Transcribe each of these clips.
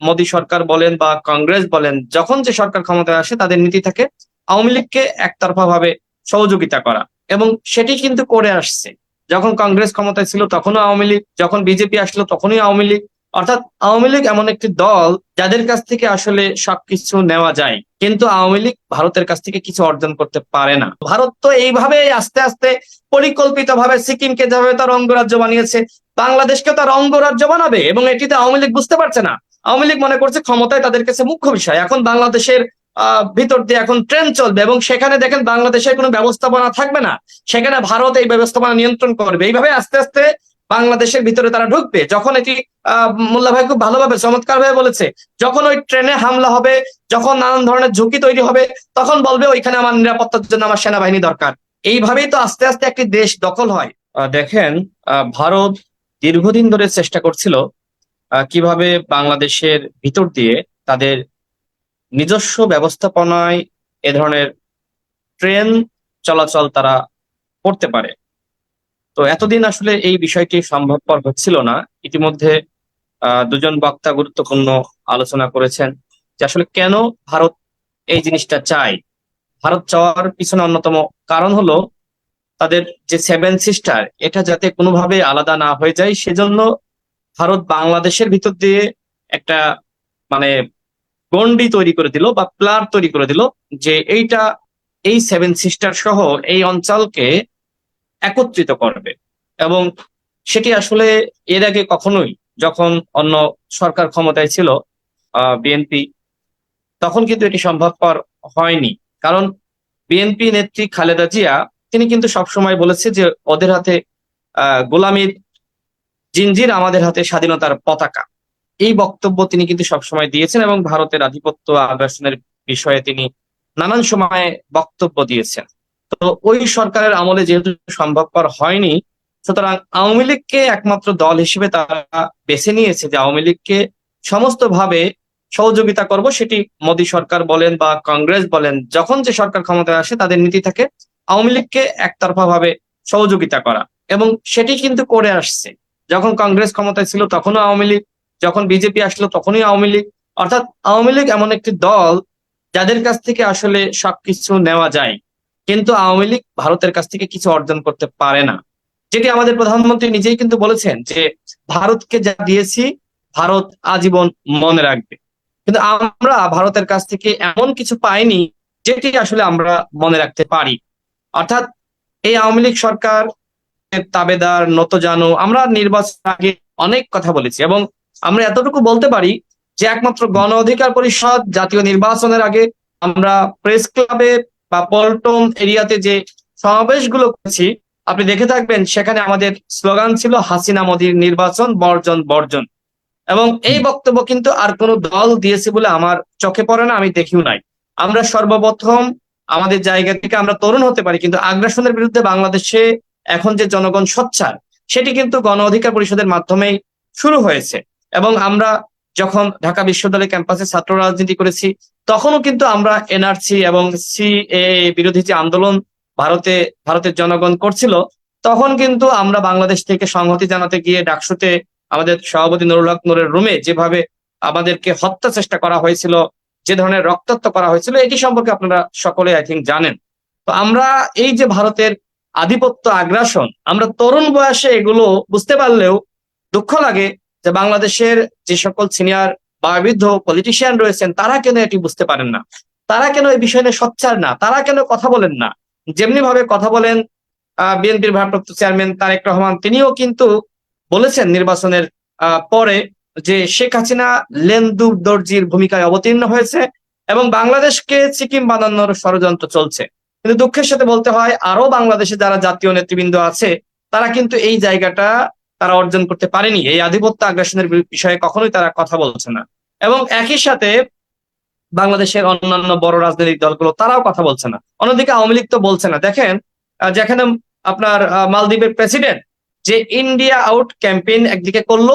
মোদী সরকার বলেন বা কংগ্রেস বলেন, যখন যে সরকার ক্ষমতায় আসে তাদের নীতি থাকে আওয়ামী লীগকে একতরফা ভাবে সহযোগিতা করা এবং সেটি কিন্তু করে আসছে। যখন কংগ্রেস ক্ষমতায় ছিল তখনও আওয়ামী লীগ, যখন বিজেপি আসলো তখনই আওয়ামী লীগ। অর্থাৎ আওয়ামী লীগ এমন একটি দল যাদের কাছ থেকে আসলে সবকিছু নেওয়া যায়। কিন্তু আওয়ামী লীগ ভারতের কাছ থেকে কিছু অর্জন করতে পারে না। ভারত তো এইভাবে আস্তে আস্তে পরিকল্পিত ভাবে সিকিমকে যেভাবে তার অঙ্গরাজ্য বানিয়েছে, বাংলাদেশকে তার অঙ্গরাজ্য বানাবে এবং এটিতে আওয়ামী লীগ বুঝতে পারছে না। আওয়ামী লীগ মনে করছে ক্ষমতায় তাদের কাছে মুখ্য বিষয়। এখন বাংলাদেশের ভিতর দিয়ে এখন ট্রেন চলবে এবং সেখানে দেখেন বাংলাদেশের কোনো ব্যবস্থাপনা থাকবে না। সেখানে ভারত এই ব্যবস্থাপনা নিয়ন্ত্রণ করবে। এইভাবে আস্তে আস্তে বাংলাদেশের ভিতরে তারা ঢুকবে। যখন এটি মোল্লা ভাই খুব ভালোভাবে, চমৎকার ভাবে বলেছে, যখন ওই ট্রেনে হামলা হবে, যখন নানান ধরনের ঝুঁকি তৈরি হবে, তখন বলবে ওইখানে আমার নিরাপত্তার জন্য আমার সেনাবাহিনী দরকার। এইভাবেই তো আস্তে আস্তে একটি দেশ দখল হয়। দেখেন ভারত দীর্ঘদিন ধরে চেষ্টা করছিল কীভাবে বাংলাদেশের ভিতর দিয়ে তাদের নিজস্ব ব্যবস্থাপনায় এ ধরনের ট্রেন চলাচল তারা করতে পারে? তো এতদিন আসলে এই বিষয়টি সম্ভবপর হচ্ছিল না। ইতিমধ্যে দুজন বক্তা গুরুত্বপূর্ণ আলোচনা করেছেন যে আসলে কেন ভারত এই জিনিসটা চায়? ভারত চাওয়ার পিছনে অন্যতম কারণ হলো তাদের যে সেভেন সিস্টার এটা যাতে কোনোভাবে আলাদা না হয়ে যায়, সেজন্য ভারত বাংলাদেশের ভিতর দিয়ে একটা মানে গন্ডি তৈরি করে দিল বা প্লার তৈরি করে দিল যে এইটা, এই সেভেন সিস্টার সহ এই অঞ্চলকে একত্রিত করবে। এবং সেটি আসলে এর আগে কখনোই যখন অন্য সরকার ক্ষমতায় ছিল বিএনপি তখন কিন্তু এটি সম্ভবপর হয়নি। কারণ বিএনপি নেত্রী খালেদা জিয়া, তিনি কিন্তু সবসময় বলেছে যে ওদের হাতে গোলামীর জিঞ্জির আমাদের হাতে স্বাধীনতার পতাকা। এই বক্তব্য তিনি কিন্তু সবসময় দিয়েছেন এবং ভারতের আধিপত্য আগ্রাসনের বিষয়ে তিনি নানান সময়ে বক্তব্য দিয়েছেন। তো ওই সরকারের আমলে যেহেতু সম্ভবপর হয়নি, সুতরাং আওয়ামী লীগকে একমাত্র দল হিসেবে তারা বেছে নিয়েছে যে আওয়ামী লীগকে সমস্ত ভাবে সহযোগিতা করব, সেটি মোদী সরকার বলেন বা কংগ্রেস বলেন, যখন যে সরকার ক্ষমতায় আসে তাদের নীতি থাকে আওয়ামী লীগকে একতরফা ভাবে সহযোগিতা করা। এবং সেটি কিন্তু করে আসছে। যখন কংগ্রেস ক্ষমতায় ছিল তখনও আওয়ামী লীগ, যখন বিজেপি আসলো তখনই আওয়ামী লীগ। অর্থাৎ আওয়ামী লীগ এমন একটি দল যাদের কাছ থেকে আসলে সবকিছু নেওয়া যায়। কিন্তু আওয়ামী লীগ ভারতের কাছ থেকে কিছু অর্জন করতে পারে না। যেটি আমাদের প্রধানমন্ত্রী নিজেই কিন্তু বলেছেন যে, ভারতকে যা দিয়েছি, ভারত আজীবন মনে রাখবে। কিন্তু আমরা ভারতের কাছ থেকে এমন কিছু পাইনি, যেটি আসলে আমরা মনে রাখতে পারি। অর্থাৎ এই আওয়ামী লীগ সরকার তাবেদার নত জানো আমরা নির্বাচন আগে অনেক কথা বলেছি এবং আমরা এতটুকু বলতে পারি যে একমাত্র গণ অধিকার পরিষদ জাতীয় নির্বাচনের আগে আমরা প্রেস ক্লাবে বা পল্টন এরিয়াতে যে সমাবেশগুলো করেছি, আপনি দেখে থাকবেন সেখানে আমাদের স্লোগান ছিল হাসিনা মোদীর নির্বাচন, বর্জন বর্জন। এবং এই বক্তব্য কিন্তু আর কোনো দল দিয়েছে বলে আমার চোখে পড়ে না, আমি দেখিও নাই। আমরা সর্বপ্রথম আমাদের জায়গা থেকে আমরা তরুণ হতে পারি, কিন্তু আগ্রাসনের বিরুদ্ধে বাংলাদেশে এখন যে জনগণ সোচ্চার, সেটি কিন্তু গণ অধিকার পরিষদের মাধ্যমেই শুরু হয়েছে। এবং আমরা যখন ঢাকা বিশ্ববিদ্যালয় ক্যাম্পাসে ছাত্র রাজনীতি করেছি, তখনও কিন্তু আমরা এনআরসি এবং সি এ বিরোধী যে আন্দোলন ভারতে, ভারতের জনগণ করছিল, তখন কিন্তু আমরা বাংলাদেশ থেকে সংহতি জানাতে গিয়ে ডাকসুতে আমাদের সভাপতি নুরুল হক নুরের রুমে যেভাবে আমাদেরকে হত্যা চেষ্টা করা হয়েছিল, যে ধরনের রক্তাক্ত করা হয়েছিল, এটি সম্পর্কে আপনারা সকলে আই থিঙ্ক জানেন। তো আমরা এই যে ভারতের আধিপত্য আগ্রাসন। আমরা তরুণ বয়সে এগুলো বুঝতে পারলেও দুঃখ লাগে যে বাংলাদেশের যে সকল সিনিয়র বয়োবৃদ্ধ পলিটিশিয়ান রয়েছেন, তারা কেন এটি বুঝতে পারেন না? তারা কেন এই বিষয় নিয়ে সোচ্চার না? তারা কেন কথা বলেন না? যেমনি ভাবে কথা বলেন বিএনপির ভারপ্রাপ্ত চেয়ারম্যান তারেক রহমান, তিনিও কিন্তু বলেছেন নির্বাচনের পরে যে শেখ হাসিনা লেন্দু দর্জির ভূমিকায় অবতীর্ণ হয়েছে এবং বাংলাদেশকে সিকিম বানানোর ষড়যন্ত্র চলছে। কিন্তু দুঃখের সাথে বলতে হয়, আরও বাংলাদেশে যারা জাতীয় নেতৃবৃন্দ আছে, তারা কিন্তু এই জায়গাটা তারা অর্জন করতে পারেনি। এই আধিপত্য আগ্রাসনের বিষয়ে কখনোই তারা কথা বলছে না। এবং একই সাথে বাংলাদেশের অন্যান্য বড় রাজনৈতিক দলগুলো তারাও কথা বলছে না। অন্যদিকে আওয়ামী লীগ তো বলছে না। দেখেন যেখানে আপনার মালদ্বীপের প্রেসিডেন্ট যে ইন্ডিয়া আউট ক্যাম্পেইন একদিকে করল,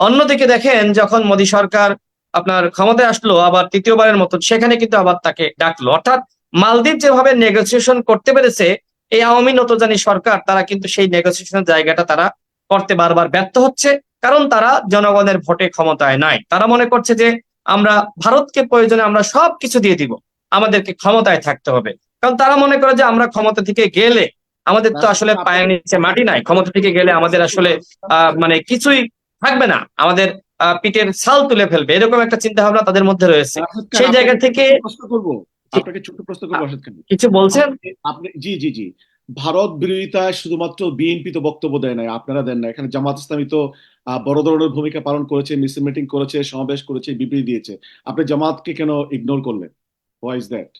অন্যদিকে দেখেন যখন মোদী সরকার আপনার ক্ষমতায় আসলো, আবার তৃতীয়বারের মতো সেখানে কিন্তু আবার তাকে ডাকলো। অর্থাৎ মালদ্বীপ যেভাবে নেগোসিয়েশন করতে পেরেছে এই আওয়ামী নতজানি সরকার তারা কিন্তু সেই নেগোসিয়েশনের জায়গাটা তারা করতে বারবার ব্যর্থ হচ্ছে কারণ তারা জনগণের ভোটে ক্ষমতায় নাই। তারা মনে করছে যে আমরা ভারতকে প্রয়োজনে আমরা সবকিছু দিয়ে দিব আমাদেরকে ক্ষমতায় থাকতে হবে। কারণ তারা মনে করে যে আমরা ক্ষমতা থেকে গেলে আমাদের তো আসলে পায়ের নিচে মাটি নাই ক্ষমতা থেকে গেলে আমাদের আসলে আহ মানে কিছুই থাকবে না আমাদের আহ, পিঠের ছাল তুলে ফেলবে এরকম একটা চিন্তা ভাবনা তাদের মধ্যে রয়েছে। সেই জায়গা থেকে আপনাকে ছোট্ট প্রশ্ন করব রাশেদ খান কিছু বলছেন? আপনি জি জি জি। ভারত বিরোধিতায় শুধুমাত্র বিএনপি তো বক্তব্য দেয় নাই আপনারা দেন না এখানে জামাত ইসলামী তো আহ, বড় ধরনের ভূমিকা পালন করেছে মিছিল মিটিং করেছে সমাবেশ করেছে বিবৃতি দিয়েছে। আপনি জামাতকে কেন ইগনোর করলেন? হোয়াই ইজ দ্যাট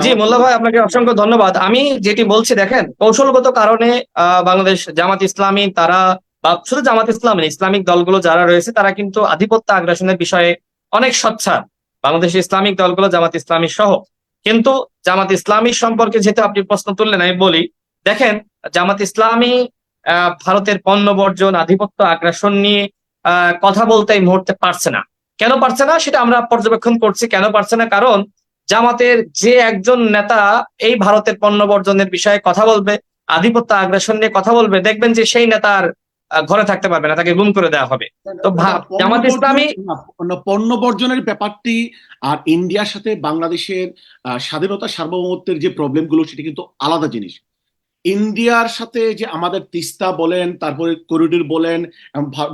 জি মোল্লা ভাই আপনাকে অসংখ্য ধন্যবাদ। আমি যেটি বলছি দেখেন কৌশলগত কারণে আহ, বাংলাদেশ জামাত ইসলামী তারা বা শুধু জামাত ইসলামী ইসলামিক দলগুলো যারা রয়েছে তারা কিন্তু আধিপত্য আগ্রাসনের বিষয়ে অনেক সচ্ছার। বাংলাদেশ ইসলামিক দলগুলো জামাত ইসলামী সহ। কিন্তু জামাত ইসলামী সম্পর্কে যেহেতু আপনি প্রশ্ন তুললেন, আমি বলি, দেখেন, জামাত ইসলামী ভারতের পণ্য বর্জন, আধিপত্য আগ্রাসন নিয়ে কথা বলতে এই মুহূর্তে পারছে না। কেন পারছে না? সেটা আমরা পর্যবেক্ষণ করছি। কেন পারছে না? কারণ জামাতের যে একজন নেতা এই ভারতের পণ্য বর্জনের বিষয়ে কথা বলবে, আধিপত্য আগ্রাসন নিয়ে কথা বলবে, দেখবেন যে সেই নেতার ঘরে থাকতে পারবে না তাকে গুম করে দেওয়া হবে। তো জামাত ইসলামী- পণ্য বর্জনের ব্যাপারটি আর ইন্ডিয়ার সাথে বাংলাদেশের স্বাধীনতা সার্বভৌমত্বের যে প্রবলেমগুলো সেটা কিন্তু আলাদা জিনিস। ইন্ডিয়ার সাথে যে আমাদের তিস্তা বলেন তারপরে করিডোর বলেন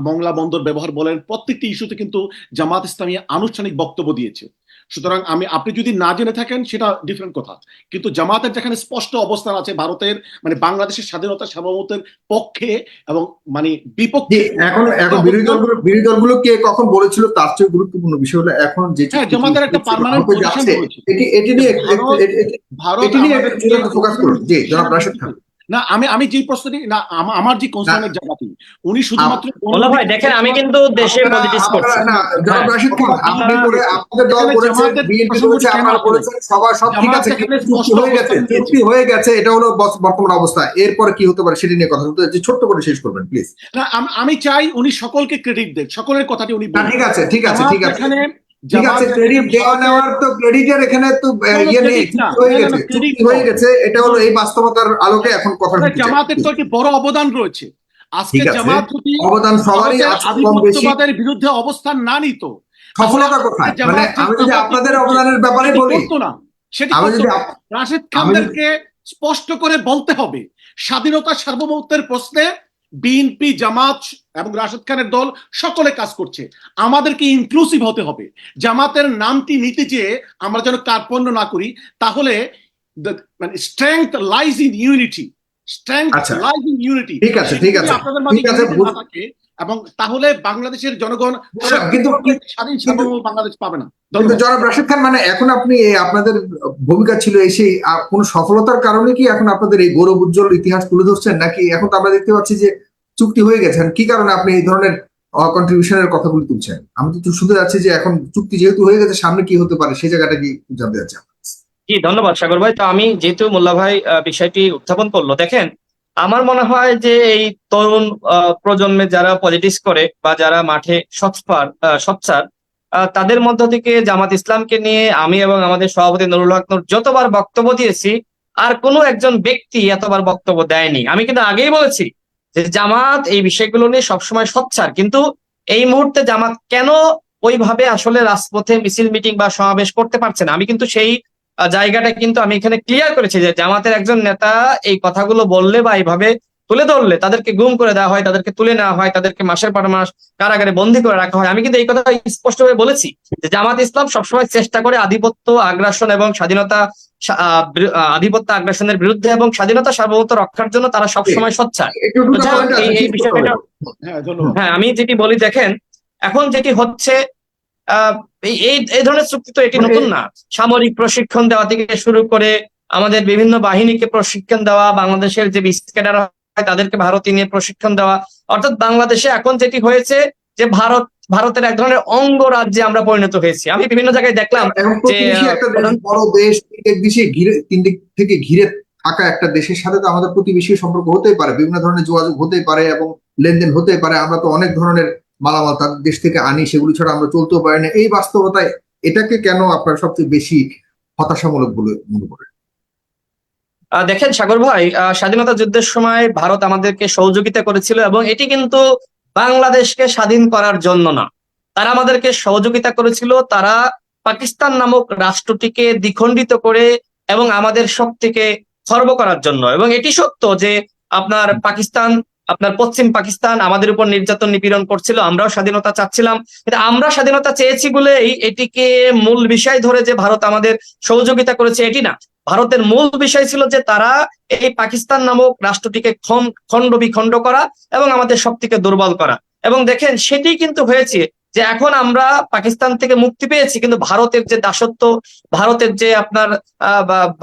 মংলা বন্দর ব্যবহার বলেন প্রত্যেকটি ইস্যুতে কিন্তু জামাত ইসলামী আনুষ্ঠানিক বক্তব্য দিয়েছে। সুতরাং আমি আপনি যদি না জেনে থাকেন সেটা ডিফারেন্ট কথা। কিন্তু জামাতের যেখানে স্পষ্ট অবস্থান আছে ভারতের মানে বাংলাদেশের স্বাধীনতা সার্বভৌমত্বের পক্ষে এবং মানে বিপক্ষে এখন এখন বিরোধী দলগুলো বিরোধী দলগুলো কে কখন বলেছিল তার চেয়ে গুরুত্বপূর্ণ বিষয় হলো এখন যে হ্যাঁ, জামাতের একটা যাচ্ছে, রয়েছে। এটি এটি নিয়ে ভারত- এটি- নিয়ে ফোকাস করুন। জি জনাব রাশেদ খান। না আমি আমি যে প্রশ্নটি না আমা- আমার যে কনসার্নের জায়গাটি উনি শুধুমাত্র ভাই দেখেন আমি কিন্তু দেশে পলিটিক্স করছি। না, জনাব হ্যাঁ। খান আপনি করে আপনাদের দল করেছে বিএনপি করেছে আপনারা করেছেন সবার সব ঠিক আছে কিন্তু হয়ে গেছে অবস্থান হয়ে গেছে এটা হলো বর্তমান অবস্থা। এরপরে কি হতে পারে সেটা নিয়ে কথা বলতে যে ছোট্ট করে শেষ করবেন প্লিজ না আমি চাই উনি সকলকে ক্রেডিট দেন সকলের কথাটি উনি ঠিক আছে ঠিক আছে ঠিক আছে। এখানে ঠিক আছে ক্রেডিট দেওয়া নেওয়ার তো ক্রেডিটের এখানে তো ইয়ে নেই হয়ে গেছে হয়ে গেছে এটা হলো এই বাস্তবতার আলোকে এখন কথা জামাতের তো একটি বড় অবদান রয়েছে। আজকে জামাত যদি অবদান সবারই আধিপত্যবাদের বিরুদ্ধে অবস্থান না নিত সফলতা কোথায়? মানে আমি যদি আপনাদের অবদানের ব্যাপারে বলি না সেটি যদি রাশেদ খানদেরকে স্পষ্ট করে বলতে হবে স্বাধীনতা সার্বভৌমত্বের প্রশ্নে বিএনপি জামাত এবং রাশেদ খানের দল সকলে কাজ করছে। আমাদেরকে ইনক্লুসিভ হতে হবে। জামাতের নামটি নিতে যেয়ে আমরা যেন কার্পণ্য না করি তাহলে মানে strength lies in unity strength আচ্ছা। ইন ইউনিটি ঠিক আছে, ঠিক আছে, আপনাদের মাঝে ঠিক আছে, unity বুঝ- না থাকে এবং তাহলে বাংলাদেশের জনগণ কিন্তু স্বাধীন বাংলাদেশ পাবে না। কিন্তু জনাব রাশেদ খান মানে এখন আপনি আপনাদের ভূমিকা ছিল কোন সফলতার কারণে কি এখন আপনাদের এই গৌরব উজ্জ্বল ইতিহাস তুলে ধরছেন নাকি এখন তো আমরা দেখতে পাচ্ছি যে চুক্তি হয়ে গেছেন কি কারণে আপনি এই ধরনের কন্ট্রিবিউশনের কথাগুলি তুলছেন? আমি তো শুনতে যাচ্ছি যে এখন চুক্তি যেহেতু হয়ে গেছে সামনে কি হতে পারে? সেই জায়গাটা কি জানতে চাচ্ছি জি ধন্যবাদ সাগর ভাই। তো আমি যেহেতু মোল্লা ভাই বিষয়টি উত্থাপন করল দেখেন আমার মনে হয় যে এই তরুণ প্রজন্মে যারা পলিটিক্স করে বা যারা মাঠে সৎপার আহ, তাদের মধ্য থেকে জামাত ইসলামকে নিয়ে আমি এবং আমাদের সভাপতি নুরুল হক নূর যতবার বক্তব্য দিয়েছি আর কোনো একজন ব্যক্তি এতবার বক্তব্য দেয়নি। আমি কিন্তু আগেই বলেছি যে জামাত এই বিষয়গুলো নিয়ে সবসময় সোচ্চার কিন্তু এই মুহূর্তে জামাত কেন ওইভাবে আসলে রাজপথে মিছিল মিটিং বা সমাবেশ করতে পারছে না? আমি কিন্তু সেই জায়গাটা কিন্তু আমি এখানে ক্লিয়ার করেছি যে জামাতের একজন নেতা এই কথাগুলো বললে বা এইভাবে তুলে ধরলে তাদেরকে গুম করে দেওয়া হয় তাদেরকে তুলে নেওয়া হয় তাদেরকে মাসের পর মাস কারাগারে বন্দী করে রাখা হয়। আমি কিন্তু এই কথা স্পষ্টভাবে বলেছি যে জামাত ইসলাম সবসময় চেষ্টা করে আধিপত্য আগ্রাসন এবং স্বাধীনতা আহ, আধিপত্য আগ্রাসনের বিরুদ্ধে এবং স্বাধীনতা সার্বভৌমত্ব রক্ষার জন্য তারা সবসময় সোচ্চার। বিষয়টা হ্যাঁ হ্যাঁ আমি যেটি বলি দেখেন এখন যেটি হচ্ছে এই এই- ধরনের চুক্তি তো এটি নতুন না। সামরিক প্রশিক্ষণ দেওয়া থেকে শুরু করে আমাদের বিভিন্ন বাহিনীকে প্রশিক্ষণ দেওয়া বাংলাদেশের যে বিসিএস ক্যাডার হয় তাদেরকে ভারতে নিয়ে প্রশিক্ষণ দেওয়া। অর্থাৎ বাংলাদেশে এখন যেটি হয়েছে যে ভারত ভারতের এক ধরনের অঙ্গ রাজ্যে আমরা পরিণত হয়েছি। আমি বিভিন্ন জায়গায় দেখলাম একটা বড় দেশ তিন ঘিরে তিন দিক থেকে ঘিরে থাকা একটা দেশের সাথে তো আমাদের প্রতিবেশী সম্পর্ক হতেই পারে। বিভিন্ন ধরনের যোগাযোগ হতেই পারে এবং লেনদেন হতেই পারে। আমরা তো অনেক ধরনের মালামাল তাদের দেশ থেকে আনি, সেগুলি ছাড়া আমরা চলতেও পারি না। এই বাস্তবতায় এটাকে কেন আপনারা সবচেয়ে বেশি হতাশামূলক বলে মনে করেন? দেখেন সাগর ভাই স্বাধীনতা যুদ্ধের সময় ভারত আমাদেরকে সহযোগিতা করেছিল এবং এটি কিন্তু বাংলাদেশকে স্বাধীন করার জন্য না। তারা আমাদেরকে সহযোগিতা করেছিল, তারা পাকিস্তান নামক রাষ্ট্রটিকে দ্বিখণ্ডিত করে এবং আমাদের শক্তিকে খর্ব করার জন্য। এবং এটি সত্য যে আপনার পাকিস্তান আপনার পশ্চিম পাকিস্তান আমাদের উপর নির্যাতন নিপীড়ন করছিল, আমরাও স্বাধীনতা চাচ্ছিলাম। কিন্তু আমরা স্বাধীনতা চেয়েছি বলেই এটিকে মূল বিষয় ধরে যে ভারত আমাদের সহযোগিতা করেছে এটি না। ভারতের মূল বিষয় ছিল যে তারা এই পাকিস্তান নামক রাষ্ট্রটিকে খণ্ড বিখণ্ড করা এবং আমাদের শক্তিকে দুর্বল করা। এবং দেখেন, সেটি কিন্তু হয়েছে যে এখন আমরা পাকিস্তান থেকে মুক্তি পেয়েছি, কিন্তু ভারতের যে দাসত্ব, ভারতের যে আপনার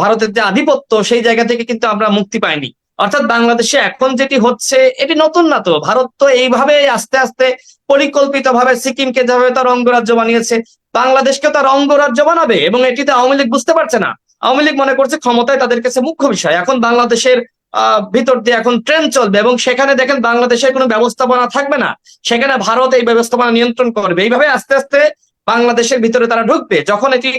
ভারতের যে আধিপত্য, সেই জায়গা থেকে কিন্তু আমরা মুক্তি পাইনি। অর্থাৎ বাংলাদেশে এখন যেটি হচ্ছে, এটি নতুন না তো। ভারত তো এইভাবে আস্তে আস্তে পরিকল্পিত ভাবে সিকিমকে যেভাবে তার অঙ্গরাজ্য বানিয়েছে, বাংলাদেশকে তার অঙ্গরাজ্য বানাবে এবং এটিতে আওয়ামী লীগ বুঝতে পারছে না। আওয়ামী লীগ মনে করছে ক্ষমতায় তাদের কাছে মুখ্য বিষয়। এখন বাংলাদেশের ভিতর দিয়ে এখন ট্রেন চলবে এবং সেখানে দেখেন বাংলাদেশের কোনো ব্যবস্থাপনা থাকবে না। সেখানে ভারত এই ব্যবস্থাপনা নিয়ন্ত্রণ করবে। এইভাবে আস্তে আস্তে বাংলাদেশের ভিতরে তারা ঢুকবে। যখন এটি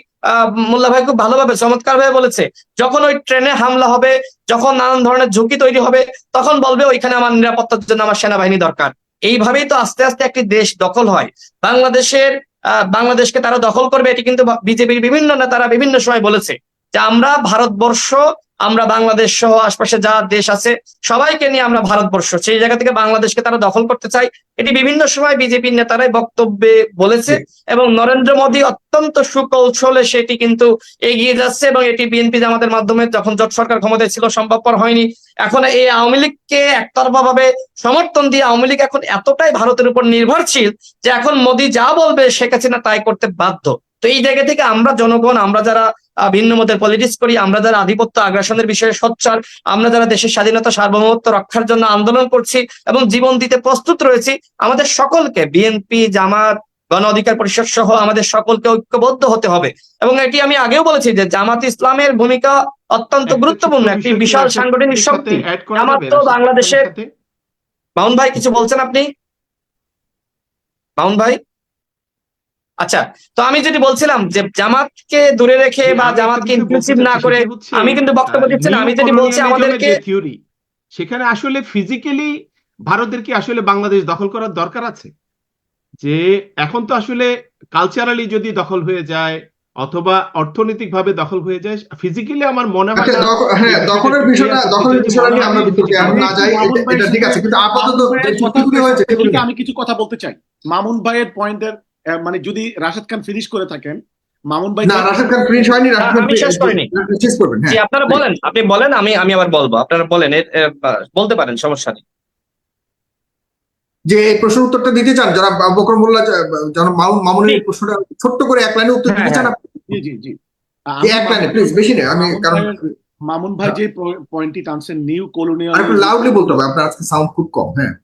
মোল্লা ভাই খুব ভালোভাবে, চমৎকার ভাবে বলেছে, যখন ওই ট্রেনে হামলা হবে, যখন নানান ধরনের ঝুঁকি তৈরি হবে, তখন বলবে ওইখানে আমার নিরাপত্তার জন্য আমার সেনাবাহিনী দরকার। এইভাবেই তো আস্তে আস্তে একটি দেশ দখল হয়। বাংলাদেশের বাংলাদেশকে তারা দখল করবে, এটি কিন্তু বিজেপির বিভিন্ন নেতারা বিভিন্ন সময় বলেছে যে আমরা ভারতবর্ষ আমরা বাংলাদেশ সহ আশপাশে যা দেশ আছে সবাইকে নিয়ে আমরা ভারতবর্ষ সেই জায়গা থেকে বাংলাদেশকে তারা দখল করতে চায়। এটি বিভিন্ন সময় বিজেপির নেতারাই বক্তব্যে বলেছে এবং নরেন্দ্র মোদী অত্যন্ত সুকৌশলে সেটি কিন্তু এগিয়ে যাচ্ছে এবং এটি বিএনপি জামাতের মাধ্যমে যখন জোট সরকার ক্ষমতায় ছিল সম্ভবপর হয়নি। এখন এই আওয়ামী লীগকে একতরফা ভাবে সমর্থন দিয়ে আওয়ামী লীগ এখন এতটাই ভারতের উপর নির্ভরশীল যে এখন মোদী যা বলবে শেখ হাসিনা তাই করতে বাধ্য। তো এই জায়গা থেকে আমরা জনগণ আমরা যারা ভিন্ন মতের পলিটিক্স করি আমরা যারা আধিপত্য আগ্রাসনের বিষয়ে সোচ্চার আমরা যারা দেশের স্বাধীনতা সার্বভৌমত্ব রক্ষার জন্য আন্দোলন করছি এবং জীবন দিতে প্রস্তুত রয়েছি আমাদের সকলকে বিএনপি জামাত গণ অধিকার পরিষদ সহ আমাদের সকলকে ঐক্যবদ্ধ হতে হবে। এবং এটি আমি আগেও বলেছি যে জামাত ইসলামের ভূমিকা অত্যন্ত গুরুত্বপূর্ণ একটি বিশাল সাংগঠনিক শক্তি। তো বাংলাদেশের- মাউন ভাই কিছু বলছেন আপনি? মাউন ভাই? আচ্ছা তো আমি যেটি বলছিলাম যে জামাতকে দূরে রেখে বা জামাতকে ইনক্লুসিভ না করে আমি কিন্তু বক্তব্য আহ, দিচ্ছি না আমি যেটি বলছি আমাদেরকে থিওরি সেখানে আসলে ফিজিক্যালি ভারতের কি আসলে বাংলাদেশ দখল করার দরকার আছে? যে এখন তো আসলে কালচারালি যদি দখল হয়ে যায় অথবা অর্থনৈতিক ভাবে দখল হয়ে যায় ফিজিক্যালি আমার মনে হয় আচ্ছা হ্যাঁ দখলের বিষয়টা দখলের বিষয়টা নিয়ে আমরা হয় বিতর্কে এখন না যাই এটা- ঠিক আছে কিন্তু আপাতত যে কথা হয়েছে আমি কিছু কথা বলতে চাই। মামুন ভাইয়ের পয়েন্টের মানে যদি রাশেদ খান ফিনিশ করে থাকেন মামুন ভাই না রাশেদ খান ফিনিশ হয়নি রাশেদ খান আমি শেষ করিনি। শেষ করবেন জি হ্যাঁ। আপনারা বলেন আপনি বলেন আমি আমি আবার বলব আপনারা বলেন বলতে পারেন সমস্যা নেই। যে এই প্রশ্ন উত্তরটা দিতে চান যারা বকর মোল্লা যারা মামুনের প্রশ্নটা ছোট্ট করে এক লাইনে উত্তর দিতে হ্যাঁ, চান জি জি জি। এক লাইনে প্লিজ বেশি নেই আমি মামুন কারণ মামুন ভাই যে পয়েন্টটি টানছেন নিউ কলোনিয়াল আর একটু লাউডলি বলতে হবে আপনার আজকে সাউন্ড খুব কম হ্যাঁ।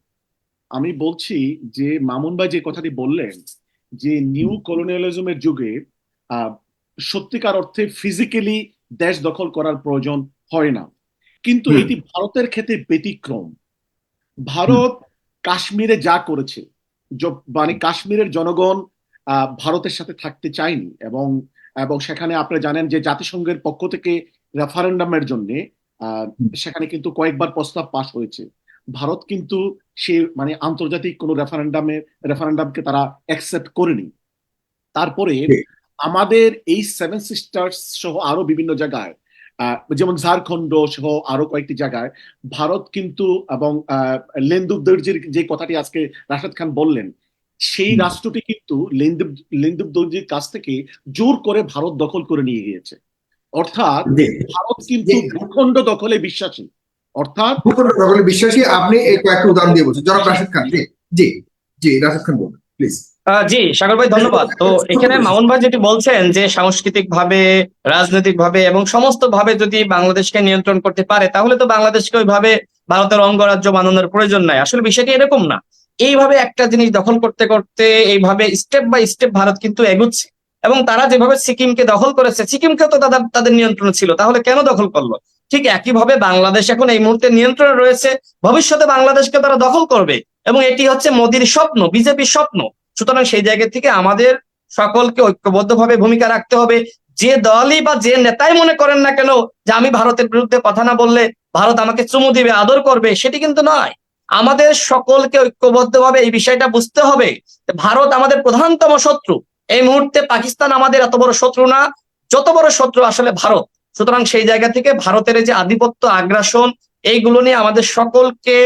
আমি বলছি যে মামুন ভাই যে কথাটি বললেন যে নিউ কলোনিয়ালিজমের যুগে সত্যিকার অর্থে ফিজিক্যালি দেশ দখল করার প্রয়োজন হয় না। কিন্তু এটি ভারতের ক্ষেত্রে ব্যতিক্রম। ভারত কাশ্মীরে যা করেছে মানে কাশ্মীরের জনগণ আহ, ভারতের সাথে থাকতে চায়নি এবং এবং সেখানে আপনারা জানেন যে জাতিসংঘের পক্ষ থেকে রেফারেন্ডামের জন্য সেখানে কিন্তু কয়েকবার প্রস্তাব পাশ হয়েছে। ভারত কিন্তু সে মানে আন্তর্জাতিক কোনো রেফারেন্ডামে রেফারেন্ডামকে তারা অ্যাকসেপ্ট করেনি। তারপরে আমাদের এই সেভেন সিস্টার্স সহ আরও বিভিন্ন জায়গায় যেমন ঝাড়খণ্ড সহ আরও কয়েকটি জায়গায় ভারত কিন্তু এবং লেন্দুব দর্জির যে কথাটি আজকে রাশেদ খান বললেন সেই রাষ্ট্রটি কিন্তু লেন্দুব লেন্দুব দর্জির কাছ থেকে জোর করে ভারত দখল করে নিয়ে গিয়েছে। অর্থাৎ ভারত কিন্তু। ভূখণ্ড দখলে বিশ্বাসী। অর্থাৎ ভূখণ্ড বিশ্বাসী আপনি এই কয়েকটা উদাহরণ দিয়ে বলছেন। জনাব রাশেদ খান জি। জি জি রাশেদ খান বলুন প্লিজ জি সাগর ভাই ধন্যবাদ। তো এখানে মামুন ভাই যেটি বলছেন যে সাংস্কৃতিক ভাবে রাজনৈতিক ভাবে এবং সমস্ত ভাবে যদি বাংলাদেশকে নিয়ন্ত্রণ করতে পারে তাহলে তো বাংলাদেশকে ওইভাবে ভারতের অঙ্গরাজ্য বানানোর প্রয়োজন নাই। আসলে বিষয়টি এরকম না। এইভাবে একটা জিনিস দখল করতে করতে এইভাবে স্টেপ বাই স্টেপ ভারত কিন্তু এগুচ্ছে। এবং তারা যেভাবে সিকিমকে দখল করেছে সিকিমকেও তো তাদের তাদের নিয়ন্ত্রণে ছিল। তাহলে কেন দখল করল? ঠিক একইভাবে বাংলাদেশ এখন এই মুহূর্তে নিয়ন্ত্রণে রয়েছে। ভবিষ্যতে বাংলাদেশকে তারা দখল করবে এবং এটি হচ্ছে মোদির স্বপ্ন, বিজেপির স্বপ্ন। সুতরাং সেই জায়গা থেকে আমাদের সকলকে ঐক্যবদ্ধভাবে ভূমিকা রাখতে হবে। যে দলই বা যে নেতাই মনে করেন না কেন যে আমি ভারতের বিরুদ্ধে কথা না বললে ভারত আমাকে চুমু দিবে, আদর করবে, সেটি কিন্তু নয়। আমাদের সকলকে ঐক্যবদ্ধভাবে এই বিষয়টা বুঝতে হবে ভারত আমাদের প্রধানতম শত্রু। এই মুহূর্তে পাকিস্তান আমাদের এত বড় শত্রু না। যত বড় শত্রু আসলে ভারত। সুতরাং সেই জায়গা থেকে ভারতের যে আধিপত্য, আগ্রাসন, এইগুলো নিয়ে আমাদের সকলকে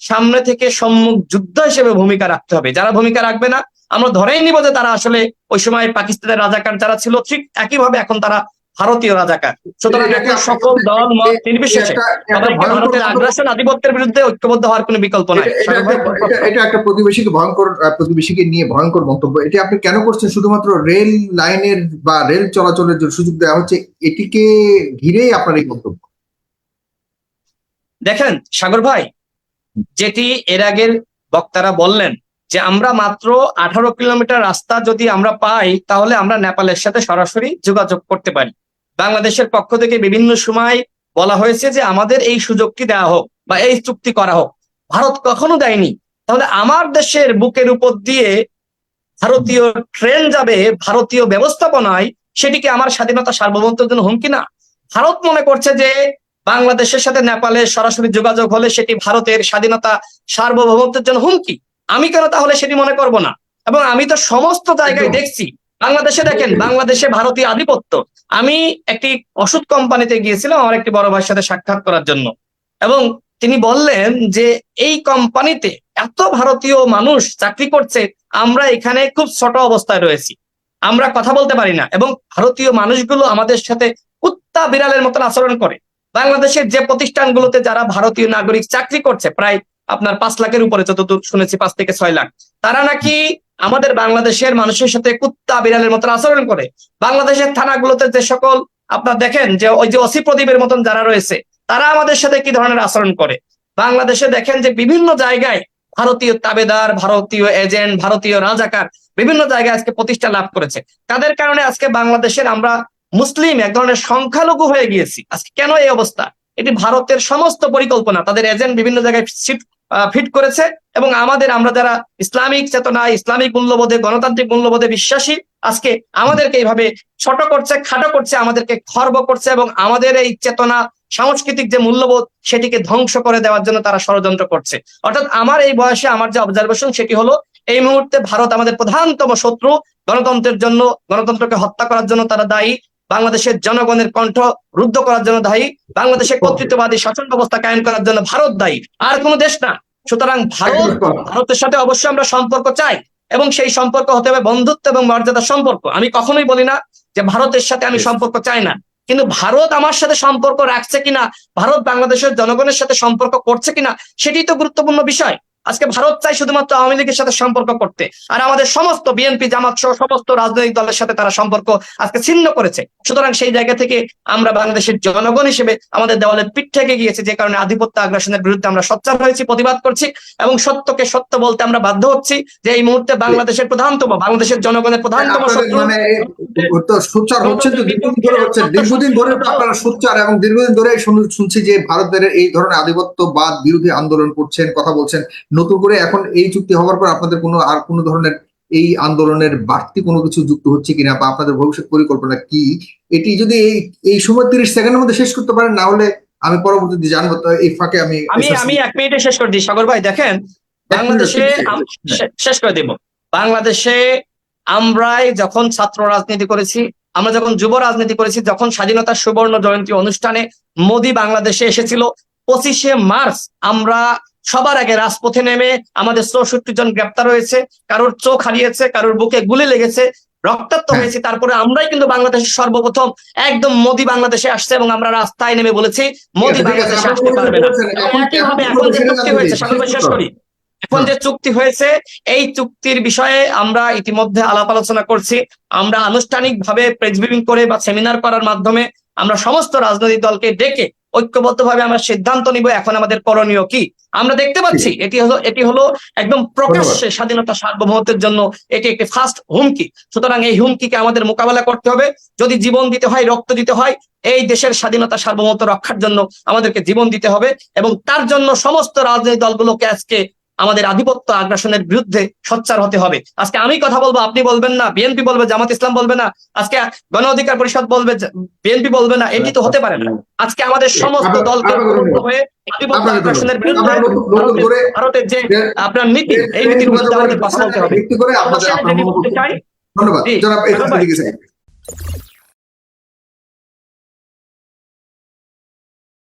সামনে থেকে সম্মুখ যুদ্ধ হিসেবে ভূমিকা রাখতে হবে। যারা ভূমিকা রাখবে না, আমরা ধরেই নিব যে তারা আসলে ওই সময় পাকিস্তানের রাজাকার যারা ছিল, ঠিক একইভাবে এখন তারা ভারতীয় রাজাকার। সুতরাং একটা- সকল দল মত নির্বিশেষে। ভারতের আগ্রাসন আধিপত্যের বিরুদ্ধে ঐক্যবদ্ধ হওয়ার কোনো বিকল্প নাই। এটা- একটা- এটা- এটা একটা প্রতিবেশীকে ভয়ঙ্কর প্রতিবেশীকে নিয়ে ভয়ঙ্কর মন্তব্য। এটি আপনি কেন করছেন? শুধুমাত্র রেল লাইনের বা রেল চলাচলের যে সুযোগ দেওয়া হচ্ছে এটিকে ঘিরেই আপনার এই মন্তব্য। দেখেন সাগর ভাই যেটি এর আগের বক্তারা বললেন যে আমরা মাত্র আঠারো কিলোমিটার রাস্তা যদি আমরা পাই তাহলে আমরা নেপালের সাথে সরাসরি যোগাযোগ করতে পারি। বাংলাদেশের পক্ষ থেকে বিভিন্ন সময় বলা হয়েছে যে আমাদের এই সুযোগটি দেওয়া হোক বা এই চুক্তি করা হোক। ভারত কখনো দেয়নি। তাহলে আমার দেশের বুকের উপর দিয়ে ভারতীয় ট্রেন যাবে ভারতীয় ব্যবস্থাপনায় সেটিকে আমার স্বাধীনতা সার্বভৌমত্বের জন্য হুমকি? না। ভারত মনে করছে যে বাংলাদেশের সাথে নেপালের সরাসরি যোগাযোগ হলে সেটি ভারতের স্বাধীনতা সার্বভৌমত্বের জন্য হুমকি। আমি কেন তাহলে সেটি মনে করব না? এবং আমি তো সমস্ত জায়গায় দেখছি বাংলাদেশে দেখেন বাংলাদেশে ভারতীয় আধিপত্য। আমি একটি ওষুধ কোম্পানিতে গিয়েছিলাম আমার একটি বড় ভাইয়ের সাথে সাক্ষাৎ করার জন্য। এবং তিনি বললেন যে, এই কোম্পানিতে এত ভারতীয় মানুষ চাকরি করছে, আমরা এখানে খুব ছোট অবস্থায় রয়েছি। আমরা কথা বলতে পারি না। এবং ভারতীয় মানুষগুলো আমাদের সাথে কুত্তা বিড়ালের মতন আচরণ করে। বাংলাদেশের যে প্রতিষ্ঠানগুলোতে যারা ভারতীয় নাগরিক চাকরি করছে, প্রায় আপনার পাঁচ লাখের উপরে, যতদূর শুনেছি, পাঁচ থেকে ছয় লাখ। তারা নাকি আমাদের বাংলাদেশের মানুষের সাথে কুত্তা বিড়ালের মতন আচরণ করে। বাংলাদেশের থানাগুলোতে যে সকল আপনার দেখেন যে ওই যে অসি প্রদীপের মতন যারা রয়েছে, তারা আমাদের সাথে কি ধরনের আচরণ করে? বাংলাদেশে দেখেন যে বিভিন্ন জায়গায় ভারতীয় তাবেদার, ভারতীয় এজেন্ট, ভারতীয় রাজাকার বিভিন্ন জায়গায় আজকে প্রতিষ্ঠা লাভ করেছে। তাদের কারণে আজকে বাংলাদেশের আমরা মুসলিম এক ধরনের সংখ্যালঘু হয়ে গিয়েছি। আজকে কেন এই অবস্থা? এটি ভারতের সমস্ত পরিকল্পনা, তাদের এজেন্ট বিভিন্ন জায়গায় সিট ফিট করেছে এবং আমাদের, আমরা যারা ইসলামিক চেতনা, ইসলামিক মূল্যবোধে, গণতান্ত্রিক মূল্যবোধে বিশ্বাসী, আজকে আমাদেরকে এইভাবে ছোট করছে, খাটো করছে, আমাদেরকে খর্ব করছে এবং আমাদের এই চেতনা, সাংস্কৃতিক যে মূল্যবোধ, সেটিকে ধ্বংস করে দেওয়ার জন্য তারা ষড়যন্ত্র করছে। অর্থাৎ আমার এই বয়সে আমার যে অবজারভেশন সেটি হলো, এই মুহূর্তে ভারত আমাদের প্রধানতম শত্রু, গণতন্ত্রের জন্য, গণতন্ত্রকে হত্যা করার জন্য তারা দায়ী। বাংলাদেশের জনগণের কণ্ঠ রুদ্ধ করার জন্য দায়ী বাংলাদেশের কর্তৃত্ববাদী শাসন ব্যবস্থা কায়েম করার জন্য ভারত দায়ী। আর কোন দেশ না। সুতরাং ভারত ভারতের সাথে অবশ্যই আমরা সম্পর্ক চাই এবং সেই সম্পর্ক হতে হবে বন্ধুত্ব এবং মর্যাদার সম্পর্ক। আমি কখনোই বলি না যে ভারতের সাথে আমি সম্পর্ক চাই না। কিন্তু ভারত আমার সাথে সম্পর্ক রাখছে কিনা ভারত বাংলাদেশের জনগণের সাথে সম্পর্ক করছে কিনা সেটি তো গুরুত্বপূর্ণ বিষয়। আজকে ভারত চাই শুধুমাত্র আওয়ামী লীগের সাথে সম্পর্ক করতে। আর আমাদের সমস্ত বিএনপি জামাত সহ সমস্ত রাজনৈতিক দলের সাথে তারা সম্পর্ক আজকে ছিন্ন করেছে। সুতরাং সেই জায়গা থেকে আমরা বাংলাদেশের জনগণ হিসেবে আমাদের দেওয়ালের পিঠ থেকে গিয়েছে যে কারণে আধিপত্য আগ্রাসনের বিরুদ্ধে আমরা সোচ্চার হয়েছি প্রতিবাদ করছি এবং সত্যকে সত্য বলতে আমরা বাধ্য হচ্ছি যে এই মুহূর্তে বাংলাদেশের প্রধানতম বাংলাদেশের জনগণের প্রধানতম আপনাদের শত্রু। মানে সোচ্চার তো দীর্ঘদিন ধরে হচ্ছেন দীর্ঘদিন ধরে তো আপনারা সোচ্চার এবং দীর্ঘদিন ধরে শুন- শুনছি যে ভারতের এই ধরনের আধিপত্যবাদ বিরোধী আন্দোলন করছেন কথা বলছেন। নতুন করে এখন এই চুক্তি হওয়ার পর আপনাদের কোনো আর কোনো ধরনের এই আন্দোলনের বাড়তি কোনো কিছু যুক্ত হচ্ছে কিনা বা আপনাদের ভবিষ্যৎ পরিকল্পনা কি? এটি যদি এই সময় তিরিশ সেকেন্ডের মধ্যে শেষ করতে পারেন না হলে আমি পরবর্তীতে জানব তো এই ফাঁকে আমি আমি আমি এক মিনিটে শেষ করে দিই। সাগর ভাই দেখেন বাংলাদেশে শেষ করে দেব। বাংলাদেশে আমরাই যখন ছাত্র রাজনীতি করেছি আমরা যখন যুব রাজনীতি করেছি যখন স্বাধীনতার সুবর্ণ জয়ন্তী অনুষ্ঠানে মোদি বাংলাদেশে এসেছিল পঁচিশে মার্চ আমরা সবার আগে রাজপথে নেমে আমাদের চৌষট্টি জন গ্রেপ্তার হয়েছে কারোর চোখ হারিয়েছে কারোর বুকে গুলি লেগেছে রক্তাক্ত হ্যাঁ। হয়েছে। তারপরে আমরাই কিন্তু বাংলাদেশের সর্বপ্রথম একদম মোদি বাংলাদেশে আসছে এবং আমরা রাস্তায় নেমে বলেছি মোদি বাংলাদেশে আসতে পারবে না। এখন- একইভাবে এখন এখন যে চুক্তি হয়েছে চাই, সাগর ভাই শেষ করি। এখন যে চুক্তি হয়েছে এই চুক্তির বিষয়ে আমরা ইতিমধ্যে আলাপ আলোচনা করছি। আমরা আনুষ্ঠানিকভাবে প্রেস ব্রিফিং করে বা সেমিনার করার মাধ্যমে আমরা সমস্ত রাজনৈতিক দলকে ডেকে ঐক্যবদ্ধভাবে আমরা সিদ্ধান্ত নিব এখন আমাদের করণীয় কি? আমরা দেখতে পাচ্ছি এটি হলো এটি হলো একদম প্রকাশ্যে স্বাধীনতা সার্বভৌমত্বের জন্য এটি একটি ফার্স্ট হুমকি। সুতরাং এই হুমকিকে আমাদের মোকাবেলা করতে হবে। যদি জীবন দিতে হয় রক্ত দিতে হয় এই দেশের স্বাধীনতা সার্বভৌমত্ব রক্ষার জন্য আমাদেরকে জীবন দিতে হবে এবং তার জন্য সমস্ত রাজনৈতিক দলগুলোকে আজকে আমাদের আধিপত্য আগ্রাসনের বিরুদ্ধে সোচ্চার হতে হবে আজকে আমি কথা বলব আপনি বলবেন না বিএনপি বলবে জামাত ইসলাম বলবে না আজকে গণ অধিকার পরিষদ বলবে বিএনপি বলবে না এটি তো হতে পারে না আজকে আমাদের সমস্ত দলকে। হয়ে আধিপত্য আগ্রাসনের বিরুদ্ধে ভারতের- যে আপনার নীতি এই নীতির বিরুদ্ধে আমাদের বলতে হবে ধন্যবাদ